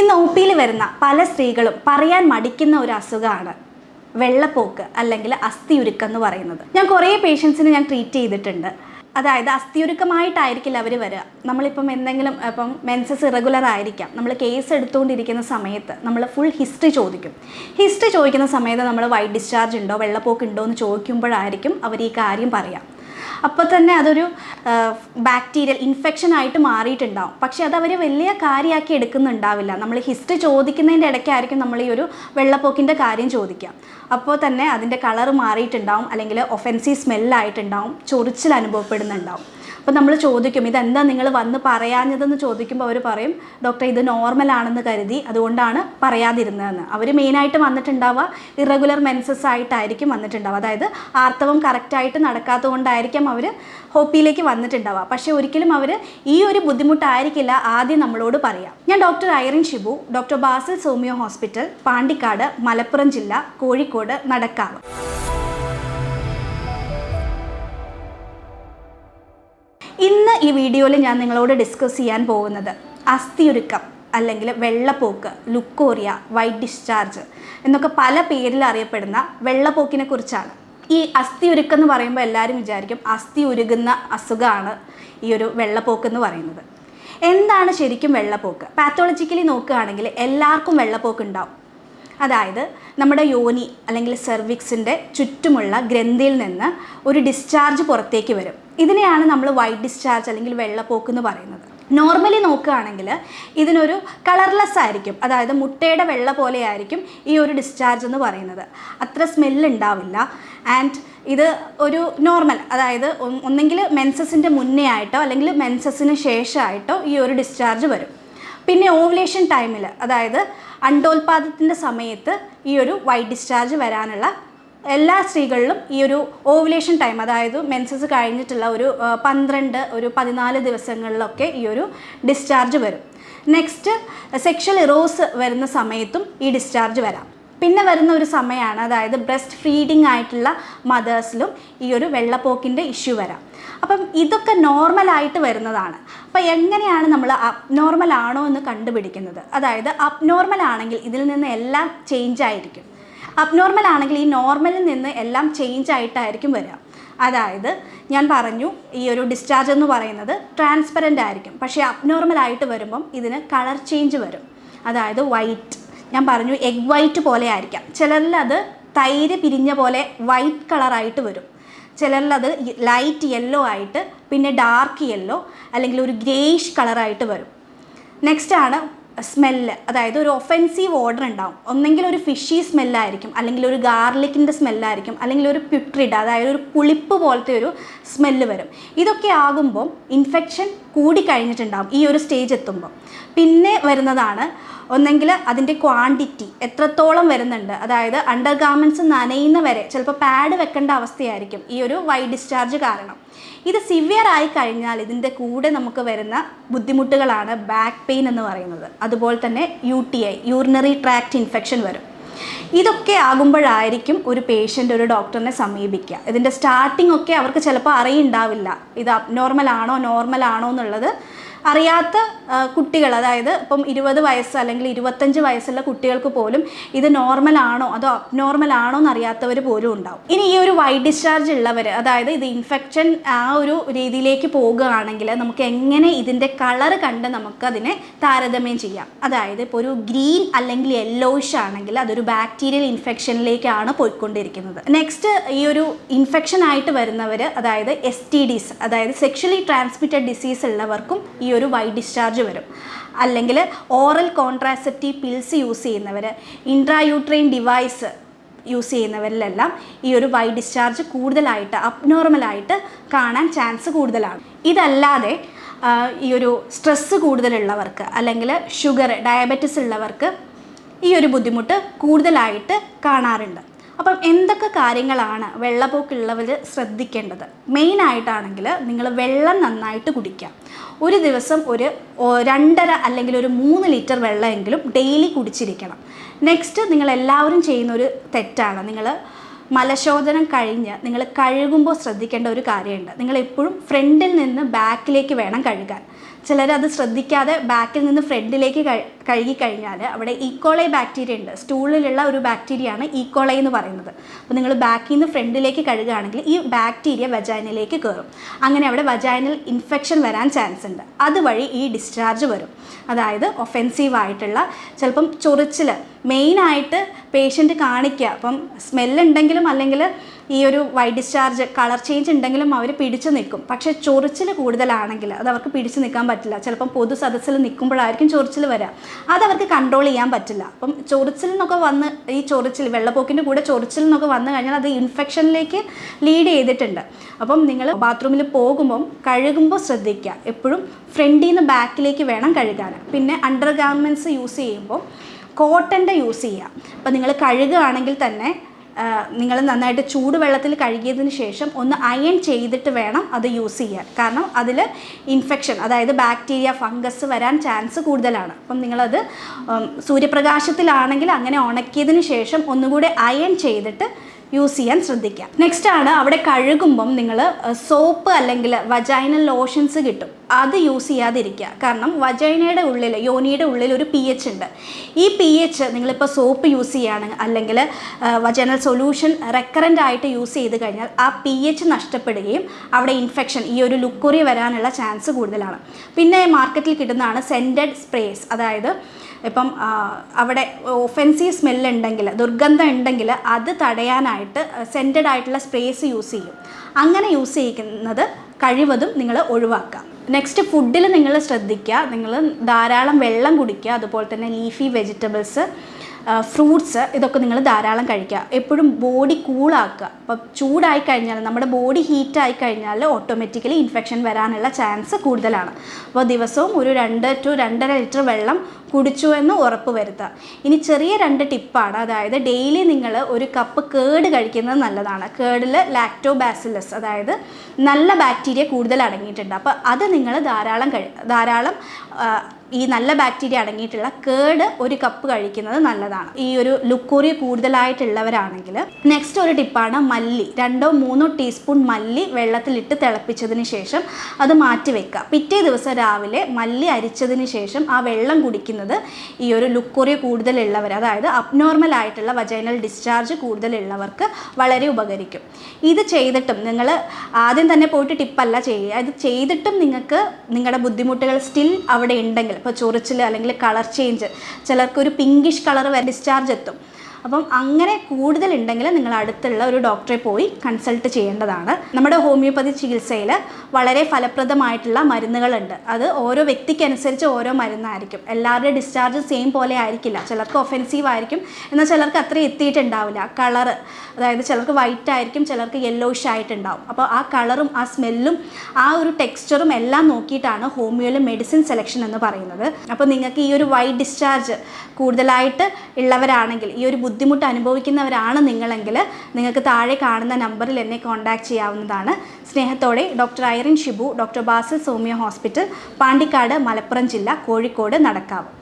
ഇന്ന് ഒ പിയിൽ വരുന്ന പല സ്ത്രീകളും പറയാൻ മടിക്കുന്ന ഒരു അസുഖമാണ് വെള്ളപ്പോക്ക് അല്ലെങ്കിൽ അസ്ഥിയുരുക്കം എന്ന് പറയുന്നത്. ഞാൻ കുറേ പേഷ്യൻസിനെ ഞാൻ ട്രീറ്റ് ചെയ്തിട്ടുണ്ട്. അതായത് അസ്ഥിയുരുക്കമായിട്ടായിരിക്കില്ല അവർ വരിക. നമ്മളിപ്പം എന്തെങ്കിലും ഇപ്പം മെൻസസ് ഇറഗുലർ ആയിരിക്കാം. നമ്മൾ കേസ് എടുത്തുകൊണ്ടിരിക്കുന്ന സമയത്ത് നമ്മൾ ഫുൾ ഹിസ്റ്ററി ചോദിക്കും. ഹിസ്റ്ററി ചോദിക്കുന്ന സമയത്ത് നമ്മൾ വൈറ്റ് ഡിസ്ചാർജ് ഉണ്ടോ വെള്ളപ്പോക്ക് ഉണ്ടോ എന്ന് ചോദിക്കുമ്പോഴായിരിക്കും അവർ ഈ കാര്യം പറയാം. അപ്പോൾ തന്നെ അതൊരു ബാക്ടീരിയൽ ഇൻഫെക്ഷൻ ആയിട്ട് മാറിയിട്ടുണ്ടാവും. പക്ഷേ അത് അവർ വലിയ കാര്യമാക്കി എടുക്കുന്നുണ്ടാവില്ല. നമ്മൾ ഹിസ്റ്ററി ചോദിക്കുന്നതിന്റെ ഇടയ്ക്കായിരിക്കും നമ്മൾ ഈ ഒരു വെള്ളപ്പൊക്കിന്റെ കാര്യം ചോദിക്കുക അപ്പോൾ തന്നെ അതിന്റെ കളർ മാറിയിട്ടുണ്ടാവും. അല്ലെങ്കിൽ ഒഫൻസീവ് സ്മെല്ലായിട്ടുണ്ടാവും ചൊറിച്ചിൽ അനുഭവപ്പെടുന്നുണ്ടാവും. അപ്പോൾ നമ്മൾ ചോദിക്കും ഇതെന്താ നിങ്ങൾ വന്ന് പറയാഞ്ഞതെന്ന് ചോദിക്കുമ്പോൾ അവർ പറയും ഡോക്ടർ ഇത് നോർമൽ ആണെന്ന് കരുതി അതുകൊണ്ടാണ് പറയാതിരുന്നതെന്ന്. അവർ മെയിനായിട്ട് വന്നിട്ടുണ്ടാവുക ഇറഗുലർ മെൻസസ് ആയിട്ടായിരിക്കും വന്നിട്ടുണ്ടാവുക. അതായത് ആർത്തവം കറക്റ്റായിട്ട് നടക്കാത്തത് കൊണ്ടായിരിക്കും അവർ ഹോപ്പിയിലേക്ക് വന്നിട്ടുണ്ടാവുക. പക്ഷേ ഒരിക്കലും അവർ ഈ ഒരു ബുദ്ധിമുട്ടായിരിക്കില്ല ആദ്യം നമ്മളോട് പറയാം. ഞാൻ doctor Irin Shibu doctor Basil സോമിയോ hospital Pandikkad Malappuram ജില്ല കോഴിക്കോട് നടക്കാവ്. ഇന്ന് ഈ വീഡിയോയിൽ ഞാൻ നിങ്ങളോട് ഡിസ്കസ് ചെയ്യാൻ പോകുന്നത് അസ്ഥിയുരുക്കം അല്ലെങ്കിൽ വെള്ളപ്പോക്ക് ലുക്കോറിയ വൈറ്റ് ഡിസ്ചാർജ് എന്നൊക്കെ പല പേരിൽ അറിയപ്പെടുന്ന വെള്ളപ്പോക്കിനെ കുറിച്ചാണ്. ഈ അസ്ഥിയുരുക്കം എന്ന് പറയുമ്പോൾ എല്ലാവരും വിചാരിക്കും അസ്ഥി ഉരുകുന്ന അസുഖമാണ് ഈ ഒരു വെള്ളപ്പോക്ക് എന്ന് പറയുന്നത്. എന്താണ് ശരിക്കും വെള്ളപ്പോക്ക്? പാത്തോളജിക്കലി നോക്കുകയാണെങ്കിൽ എല്ലാവർക്കും വെള്ളപ്പോക്ക് ഉണ്ടാവും. അതായത് നമ്മുടെ യോനി അല്ലെങ്കിൽ സെർവിക്സിന്റെ ചുറ്റുമുള്ള ഗ്രന്ഥിയിൽ നിന്ന് ഒരു ഡിസ്ചാർജ് പുറത്തേക്ക് വരും. ഇതിനെയാണ് നമ്മൾ വൈറ്റ് ഡിസ്ചാർജ് അല്ലെങ്കിൽ വെള്ളപ്പോക്ക് എന്ന് പറയുന്നത്. നോർമലി നോക്കുകയാണെങ്കിൽ ഇതിനൊരു കളർലെസ് ആയിരിക്കും. അതായത് മുട്ടയുടെ വെള്ള പോലെ ആയിരിക്കും ഈ ഒരു ഡിസ്ചാർജ് എന്ന് പറയുന്നത്. അത്ര സ്മെല്ല് ഉണ്ടാവില്ല. ആൻഡ് ഇത് ഒരു നോർമൽ അതായത് ഒന്നെങ്കിൽ മെൻസസിന്റെ മുന്നേ ആയിട്ടോ അല്ലെങ്കിൽ മെൻസസിന് ശേഷമായിട്ടോ ഈ ഒരു ഡിസ്ചാർജ് വരും. പിന്നെ ഓവുലേഷൻ ടൈമിൽ അതായത് അണ്ടോൽപാദത്തിന്റെ സമയത്ത് ഈ ഒരു വൈറ്റ് ഡിസ്ചാർജ് വരാനുള്ള എല്ലാ സ്ത്രീകളിലും ഈ ഒരു ഓവുലേഷൻ ടൈം അതായത് മെൻസസ് കഴിഞ്ഞിട്ടുള്ള ഒരു പന്ത്രണ്ട് ഒരു പതിനാല് ദിവസങ്ങളിലൊക്കെ ഈ ഒരു ഡിസ്ചാർജ് വരും. നെക്സ്റ്റ് സെക്ഷൽ ഇറോസ് വരുന്ന സമയത്തും ഈ ഡിസ്ചാർജ് വരാം. പിന്നെ വരുന്ന ഒരു സമയമാണ് അതായത് ബ്രസ്റ്റ് ഫീഡിങ് ആയിട്ടുള്ള മദേഴ്സിലും ഈ ഒരു വെള്ളപ്പോക്കിന്റെ ഇഷ്യൂ വരാം. അപ്പം ഇതൊക്കെ നോർമലായിട്ട് വരുന്നതാണ്. അപ്പം എങ്ങനെയാണ് നമ്മൾ അബ്നോർമൽ ആണോ എന്ന് കണ്ടുപിടിക്കുന്നത്? അതായത് അബ്നോർമൽ ആണെങ്കിൽ ഇതിൽ നിന്ന് എല്ലാം ചേഞ്ച് ആയിരിക്കും. അബ്നോർമൽ ആണെങ്കിൽ ഈ നോർമലിൽ നിന്ന് എല്ലാം ചേഞ്ച് ആയിട്ടായിരിക്കും വരിക അതായത് ഞാൻ പറഞ്ഞു ഈ ഒരു ഡിസ്ചാർജ് എന്ന് പറയുന്നത് ട്രാൻസ്പെറന്റ് ആയിരിക്കും. പക്ഷേ അബ്നോർമൽ ആയിട്ട് വരുമ്പം ഇതിന് കളർ ചേഞ്ച് വരും. അതായത് വൈറ്റ് ഞാൻ പറഞ്ഞു എഗ് വൈറ്റ് പോലെ ആയിരിക്കാം ചിലരിൽ അത് തൈര് പിരിഞ്ഞ പോലെ വൈറ്റ് കളറായിട്ട് വരും. ചിലരിൽ അത് ലൈറ്റ് യെല്ലോ ആയിട്ട് പിന്നെ ഡാർക്ക് യെല്ലോ അല്ലെങ്കിൽ ഒരു ഗ്രേഷ് കളറായിട്ട് വരും. നെക്സ്റ്റ് ആണ് സ്മെല്ല് അതായത് ഒരു ഒഫെൻസീവ് ഓർഡർ ഉണ്ടാവും. ഒന്നെങ്കിൽ ഒരു ഫിഷി സ്മെല്ലായിരിക്കും അല്ലെങ്കിൽ ഒരു ഗാർലിക്കിന്റെ സ്മെല്ലായിരിക്കും അല്ലെങ്കിൽ ഒരു പ്യുട്രിഡ് അതായത് ഒരു പുളിപ്പ് പോലത്തെ ഒരു സ്മെല്ല് വരും. ഇതൊക്കെ ആകുമ്പോൾ ഇൻഫെക്ഷൻ കൂടി കഴിഞ്ഞിട്ടുണ്ടാവും ഈ ഒരു സ്റ്റേജ് എത്തുമ്പോൾ പിന്നെ വരുന്നതാണ് ഒന്നെങ്കിൽ അതിന്റെ ക്വാണ്ടിറ്റി എത്രത്തോളം വരുന്നുണ്ട്. അതായത് അണ്ടർ ഗാർമെന്റ്സ് നനയുന്ന വരെ ചിലപ്പോൾ പാഡ് വെക്കേണ്ട അവസ്ഥയായിരിക്കും ഈ ഒരു വൈ ഡിസ്ചാർജ് കാരണം. ഇത് സിവിയർ ആയി കഴിഞ്ഞാൽ ഇതിന്റെ കൂടെ നമുക്ക് വരുന്ന ബുദ്ധിമുട്ടുകളാണ് ബാക്ക് പെയിൻ എന്ന് പറയുന്നത്. അതുപോലെ തന്നെ U T I urinary tract infection വരും. ഇതൊക്കെ ആകുമ്പോഴായിരിക്കും ഒരു പേഷ്യന്റ് ഒരു ഡോക്ടറിനെ സമീപിക്കുക. ഇതിന്റെ സ്റ്റാർട്ടിംഗ് ഒക്കെ അവർക്ക് ചിലപ്പോൾ അറിയുണ്ടാവില്ല. ഇത് അബ്നോർമൽ ആണോ നോർമൽ ആണോ എന്നുള്ളത് അറിയാത്ത കുട്ടികൾ അതായത് ഇപ്പം ഇരുപത് വയസ്സ് അല്ലെങ്കിൽ ഇരുപത്തഞ്ച് വയസ്സുള്ള കുട്ടികൾക്ക് പോലും ഇത് നോർമൽ ആണോ അതോ അബ്നോർമൽ ആണോ എന്ന് അറിയാത്തവർ പോലും ഉണ്ടാവും. ഇനി ഈ ഒരു വൈ ഡിസ്ചാർജ് ഉള്ളവർ അതായത് ഇത് ഇൻഫെക്ഷൻ ആ ഒരു രീതിയിലേക്ക് പോകുകയാണെങ്കിൽ നമുക്ക് എങ്ങനെ ഇതിന്റെ കളർ കണ്ട് നമുക്ക് അതിനെ താരതമ്യം ചെയ്യാം. അതായത് ഇപ്പോൾ ഒരു ഗ്രീൻ അല്ലെങ്കിൽ യെല്ലോയിഷ് ആണെങ്കിൽ അതൊരു ബാക്ടീരിയൽ ഇൻഫെക്ഷനിലേക്കാണ് പോയിക്കൊണ്ടിരിക്കുന്നത്. നെക്സ്റ്റ് ഈ ഒരു ഇൻഫെക്ഷൻ ആയിട്ട് വരുന്നവർ അതായത് എസ് ടി ഡിസ് അതായത് സെക്ഷലി ട്രാൻസ്മിറ്റഡ് ഡിസീസ് ഉള്ളവർക്കും ഈ ഒരു വൈ ഡിസ്ചാർജ് വരും. അല്ലെങ്കിൽ ഓറൽ കോൺട്രാസെപ്റ്റീവ് പിൽസ് യൂസ് ചെയ്യുന്നവർ ഇൻട്രായൂട്രെയിൻ ഡിവൈസ് യൂസ് ചെയ്യുന്നവരിലെല്ലാം ഈ ഒരു വൈ ഡിസ്ചാർജ് കൂടുതലായിട്ട് അബ്നോർമലായിട്ട് കാണാൻ ചാൻസ് കൂടുതലാണ്. ഇതല്ലാതെ ഈ ഒരു സ്ട്രെസ്സ് കൂടുതലുള്ളവർക്ക് അല്ലെങ്കിൽ ഷുഗർ ഡയബറ്റിസ് ഉള്ളവർക്ക് ഈ ഒരു ബുദ്ധിമുട്ട് കൂടുതലായിട്ട് കാണാറുണ്ട്. അപ്പം എന്തൊക്കെ കാര്യങ്ങളാണ് വെള്ളപ്പൊക്കുള്ളവർ ശ്രദ്ധിക്കേണ്ടത്? മെയിനായിട്ടാണെങ്കിൽ നിങ്ങൾ വെള്ളം നന്നായിട്ട് കുടിക്കുക ഒരു ദിവസം ഒരു രണ്ടര അല്ലെങ്കിൽ ഒരു മൂന്ന് ലിറ്റർ വെള്ളമെങ്കിലും ഡെയിലി കുടിച്ചിരിക്കണം. നെക്സ്റ്റ് നിങ്ങൾ എല്ലാവരും ചെയ്യുന്ന ഒരു തെറ്റാണ്. നിങ്ങൾ മലശോധനം കഴിഞ്ഞ് നിങ്ങൾ കഴുകുമ്പോൾ ശ്രദ്ധിക്കേണ്ട ഒരു കാര്യമുണ്ട്. നിങ്ങൾ എപ്പോഴും ഫ്രണ്ടിൽ നിന്ന് ബാക്കിലേക്ക് വേണം കഴുകാൻ. ചിലർ അത് ശ്രദ്ധിക്കാതെ ബാക്കിൽ നിന്ന് ഫ്രണ്ടിലേക്ക് കഴുകിക്കഴിഞ്ഞാൽ അവിടെ ഈക്കോളൈ ബാക്ടീരിയ ഉണ്ട്. സ്റ്റൂളിലുള്ള ഒരു ബാക്ടീരിയയാണ് ഈക്കോളൈ എന്ന് പറയുന്നത്. അപ്പോൾ നിങ്ങൾ ബാക്കിൽ നിന്ന് ഫ്രണ്ടിലേക്ക് കഴുകുകയാണെങ്കിൽ ഈ ബാക്ടീരിയ വജൈനിലേക്ക് കയറും അങ്ങനെ അവിടെ വജൈനൽ ഇൻഫെക്ഷൻ വരാൻ ചാൻസ് ഉണ്ട്. അതുവഴി ഈ ഡിസ്ചാർജ് വരും. അതായത് ഒഫെൻസീവ് ആയിട്ടുള്ള ചിലപ്പം ചൊറിച്ചിൽ മെയിനായിട്ട് പേഷ്യന്റ് കാണിക്കുക. അപ്പം സ്മെല്ലുണ്ടെങ്കിലും അല്ലെങ്കിൽ ഈ ഒരു വൈറ്റ് ഡിസ്ചാർജ് കളർ ചേഞ്ച് ഉണ്ടെങ്കിലും അവർ പിടിച്ചു നിൽക്കും. പക്ഷേ ചൊറിച്ചിൽ കൂടുതലാണെങ്കിൽ അത് അവർക്ക് പിടിച്ചു നിൽക്കാൻ പറ്റില്ല. ചിലപ്പം പൊതു സദസ്സിൽ നിൽക്കുമ്പോഴായിരിക്കും ചൊറിച്ചിൽ വരിക അത് അവർക്ക് കൺട്രോൾ ചെയ്യാൻ പറ്റില്ല. അപ്പം ചൊറിച്ചിൽ നിന്നൊക്കെ വന്ന് ഈ ചൊറിച്ചിൽ വെള്ളപ്പൊക്കിന്റെ കൂടെ ചൊറിച്ചിൽ നിന്നൊക്കെ വന്നു കഴിഞ്ഞാൽ അത് ഇൻഫെക്ഷനിലേക്ക് ലീഡ് ചെയ്തിട്ടുണ്ട്. അപ്പം നിങ്ങൾ ബാത്റൂമിൽ പോകുമ്പം കഴുകുമ്പോൾ ശ്രദ്ധിക്കുക. എപ്പോഴും ഫ്രണ്ടിൽ നിന്ന് ബാക്കിലേക്ക് വേണം കഴുകാൻ. പിന്നെ അണ്ടർ ഗാർമെന്റ്സ് യൂസ് ചെയ്യുമ്പോൾ കോട്ടന്റെ യൂസ് ചെയ്യുക. അപ്പം നിങ്ങൾ കഴുകുകയാണെങ്കിൽ തന്നെ നിങ്ങൾ നന്നായിട്ട് ചൂടുവെള്ളത്തിൽ കഴുകിയതിന് ശേഷം ഒന്ന് അയൺ ചെയ്തിട്ട് വേണം അത് യൂസ് ചെയ്യാൻ. കാരണം അതിൽ ഇൻഫെക്ഷൻ അതായത് ബാക്ടീരിയ ഫംഗസ് വരാൻ ചാൻസ് കൂടുതലാണ്. അപ്പം നിങ്ങളത് സൂര്യപ്രകാശത്തിലാണെങ്കിൽ അങ്ങനെ ഉണക്കിയതിന് ശേഷം ഒന്നുകൂടെ അയൺ ചെയ്തിട്ട് യൂസ് ചെയ്യാൻ ശ്രദ്ധിക്കുക നെക്സ്റ്റ് ആണ് അവിടെ കഴുകുമ്പം നിങ്ങൾ സോപ്പ് അല്ലെങ്കിൽ വജൈനൽ ലോഷൻസ് കിട്ടും. അത് യൂസ് ചെയ്യാതിരിക്കുക. കാരണം വജൈനയുടെ ഉള്ളിൽ യോനിയുടെ ഉള്ളിൽ ഒരു പി എച്ച് ഉണ്ട്. ഈ പി എച്ച് നിങ്ങളിപ്പോൾ സോപ്പ് യൂസ് ചെയ്യുകയാണെങ്കിൽ അല്ലെങ്കിൽ വജൈനൽ സൊല്യൂഷൻ റെക്കറന്റ് ആയിട്ട് യൂസ് ചെയ്ത് കഴിഞ്ഞാൽ ആ പി എച്ച് നഷ്ടപ്പെടുകയും അവിടെ ഇൻഫെക്ഷൻ ഈ ഒരു ലുക്കുറി വരാനുള്ള ചാൻസ് കൂടുതലാണ്. പിന്നെ മാർക്കറ്റിൽ കിട്ടുന്നതാണ് സെന്റഡ് സ്പ്രേസ് അതായത് ഇപ്പം അവിടെ ഒഫെൻസീവ് സ്മെല്ല് ഉണ്ടെങ്കിൽ ദുർഗന്ധം ഉണ്ടെങ്കിൽ അത് തടയാനായിട്ട് സെന്റഡ് ആയിട്ടുള്ള സ്പ്രേസ് യൂസ് ചെയ്യും. അങ്ങനെ യൂസ് ചെയ്യുന്നത് കഴിവതും നിങ്ങൾ ഒഴിവാക്കുക. നെക്സ്റ്റ് ഫുഡിൽ നിങ്ങൾ ശ്രദ്ധിക്കുക നിങ്ങൾ ധാരാളം വെള്ളം കുടിക്കുക അതുപോലെ തന്നെ ലീഫി വെജിറ്റബിൾസ് ഫ്രൂട്ട്സ് ഇതൊക്കെ നിങ്ങൾ ധാരാളം കഴിക്കുക. എപ്പോഴും ബോഡി കൂളാക്കുക അപ്പോൾ ചൂടായി കഴിഞ്ഞാൽ നമ്മുടെ ബോഡി ഹീറ്റായി കഴിഞ്ഞാൽ ഓട്ടോമാറ്റിക്കലി ഇൻഫെക്ഷൻ വരാനുള്ള ചാൻസ് കൂടുതലാണ്. അപ്പോൾ ദിവസവും ഒരു രണ്ട് ടു രണ്ടര ലിറ്റർ വെള്ളം കുടിച്ചു എന്ന് ഉറപ്പ് വരുത്തുക. ഇനി ചെറിയ രണ്ട് ടിപ്പാണ് അതായത് ഡെയിലി നിങ്ങൾ ഒരു കപ്പ് കേട് കഴിക്കുന്നത് നല്ലതാണ്. കേടിൽ ലാക്ടോബാസിലസ് അതായത് നല്ല ബാക്ടീരിയ കൂടുതൽ അടങ്ങിയിട്ടുണ്ട്. അപ്പോൾ അത് നിങ്ങൾ ധാരാളം കഴി ധാരാളം ഈ നല്ല ബാക്ടീരിയ അടങ്ങിയിട്ടുള്ള കേട് ഒരു കപ്പ് കഴിക്കുന്നത് നല്ലതാണ്. ഈ ഒരു ലുക്കൂറി കൂടുതലായിട്ടുള്ളവരാണെങ്കിൽ നെക്സ്റ്റ് ഒരു ടിപ്പാണ് മല്ലി. രണ്ടോ മൂന്നോ ടീസ്പൂൺ മല്ലി വെള്ളത്തിലിട്ട് തിളപ്പിച്ചതിന് ശേഷം അത് മാറ്റി വെക്കുക. പിറ്റേ ദിവസം രാവിലെ മല്ലി അരിച്ചതിന് ശേഷം ആ വെള്ളം കുടിക്കുന്നത് ഈ ഒരു ലുക്കോറിയ കൂടുതലുള്ളവർ അതായത് അബ്നോർമൽ ആയിട്ടുള്ള വജൈനൽ ഡിസ്ചാർജ് കൂടുതലുള്ളവർക്ക് വളരെ ഉപകരിക്കും. ഇത് ചെയ്തിട്ടും നിങ്ങൾ ആദ്യം തന്നെ പോയിട്ട് ടിപ്പല്ല ചെയ്യുക. ഇത് ചെയ്തിട്ടും നിങ്ങൾക്ക് നിങ്ങളുടെ ബുദ്ധിമുട്ടുകൾ സ്റ്റിൽ അവിടെ ഉണ്ടെങ്കിൽ ഇപ്പോൾ ചൊറിച്ചിൽ അല്ലെങ്കിൽ കളർ ചേഞ്ച്. ചിലർക്ക് ഒരു പിങ്കിഷ് കളർ വരെ ഡിസ്ചാർജ് എത്തും. അപ്പം അങ്ങനെ കൂടുതൽ ഉണ്ടെങ്കിൽ നിങ്ങൾ അടുത്തുള്ള ഒരു ഡോക്ടറെ പോയി കൺസൾട്ട് ചെയ്യേണ്ടതാണ്. നമ്മുടെ ഹോമിയോപ്പതി ചികിത്സയിൽ വളരെ ഫലപ്രദമായിട്ടുള്ള മരുന്നുകളുണ്ട്. അത് ഓരോ വ്യക്തിക്കനുസരിച്ച് ഓരോ മരുന്നായിരിക്കും. എല്ലാവരുടെയും ഡിസ്ചാർജ് സെയിം പോലെ ആയിരിക്കില്ല. ചിലർക്ക് ഒഫെൻസീവ് ആയിരിക്കും. എന്നാൽ ചിലർക്ക് അത്ര എത്തിയിട്ടുണ്ടാവില്ല. കളറ് അതായത് ചിലർക്ക് വൈറ്റ് ആയിരിക്കും ചിലർക്ക് യെല്ലോയിഷ് ആയിട്ടുണ്ടാവും. അപ്പോൾ ആ കളറും ആ സ്മെല്ലും ആ ഒരു ടെക്സ്ചറും എല്ലാം നോക്കിയിട്ടാണ് ഹോമിയോയിൽ മെഡിസിൻ സെലക്ഷൻ എന്ന് പറയുന്നത്. അപ്പോൾ നിങ്ങൾക്ക് ഈ ഒരു വൈറ്റ് ഡിസ്ചാർജ് കൂടുതലായിട്ട് ഉള്ളവരാണെങ്കിൽ ഈ ഒരു ബുദ്ധിമുട്ട് അനുഭവിക്കുന്നവരാണ് നിങ്ങളെങ്കിൽ നിങ്ങൾക്ക് താഴെ കാണുന്ന നമ്പറിൽ എന്നെ കോൺടാക്റ്റ് ചെയ്യാവുന്നതാണ്. സ്നേഹത്തോടെ doctor Irin Shibu doctor Basil സോമിയോ hospital Pandikkad Malappuram ജില്ല കോഴിക്കോട് നടക്കാവ്